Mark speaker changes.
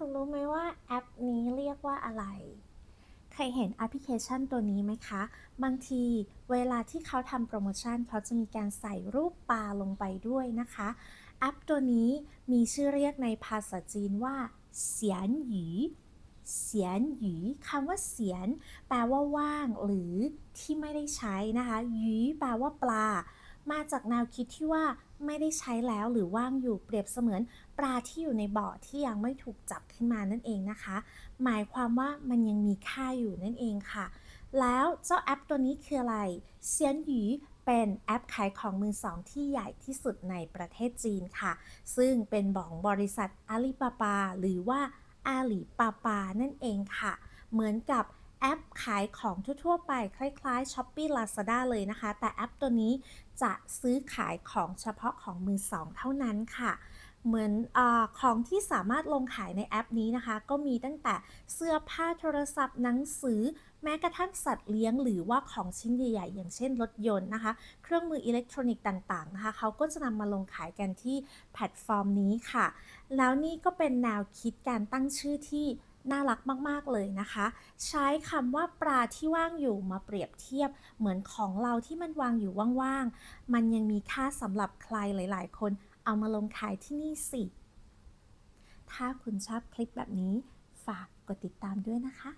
Speaker 1: คุณรู้ไหมว่าแอปนี้เรียกว่าอะไร เคยเห็นแอปพลิเคชันตัวนี้ไหมคะ บางทีเวลาที่เขาทำโปรโมชั่นเขาจะมีการใส่รูปปลาลงไปด้วยนะคะ แอปตัวนี้มีชื่อเรียกในภาษาจีนว่า เสียนหยีเสียนหยีคำว่าเสียน แปลว่าว่าง หรือที่ไม่ได้ใช้นะคะหยีแปลว่าปลา มาจากแนวคิดที่ว่าไม่ได้ใช้แล้วหรือว่างอยู่เปรียบเสมือนปลาที่อยู่ในบ่อที่ยังไม่ถูกจับขึ้นมานั่นเองนะคะ หมายความว่ามันยังมีค่าอยู่นั่นเองค่ะ แล้วเจ้าแอปตัวนี้คืออะไรเซียนหยีเป็นแอปขายของมือสองที่ใหญ่ที่สุดในประเทศจีนค่ะ ซึ่งเป็นของบริษัทอาลีปาปาหรือว่าอาลีปาปานั่นเองค่ะ เหมือนกับ แอปขายของทั่วๆไปคล้ายๆ s h อ p e e Lazada เลยนะคะ แต่แอปตัวนี้จะซื้อขายของเฉพาะของมือสองเท่านั้นค่ะ เหมือนอของที่สามารถลงขายในแอปนี้นะคะ ก็มีตั้งแต่เสื้อผ้าโทรศัพท์หนังสือ แม้กระทั่งสัตว์เลี้ยงหรือว่าของชิ้นใหญ่ ๆ อย่างเช่นรถยนต์นะคะ เครื่องมืออิเล็กทรอนิกส์ต่างๆนะคะเขาก็จะนำมาลงขายกันที่แพลตฟอร์มนี้ค่ะ แล้วนี่ก็เป็นแนวคิดการตั้งชื่อที่ น่ารักมาก ๆ เลยนะคะ ใช้คำว่าปลาที่ว่างอยู่มาเปรียบเทียบ เหมือนของเราที่มันวางอยู่ว่าง ๆ มันยังมีค่าสำหรับใครหลาย ๆ คน เอามาลงขายที่นี่สิ ถ้าคุณชอบคลิปแบบนี้ ฝากกดติดตามด้วยนะคะ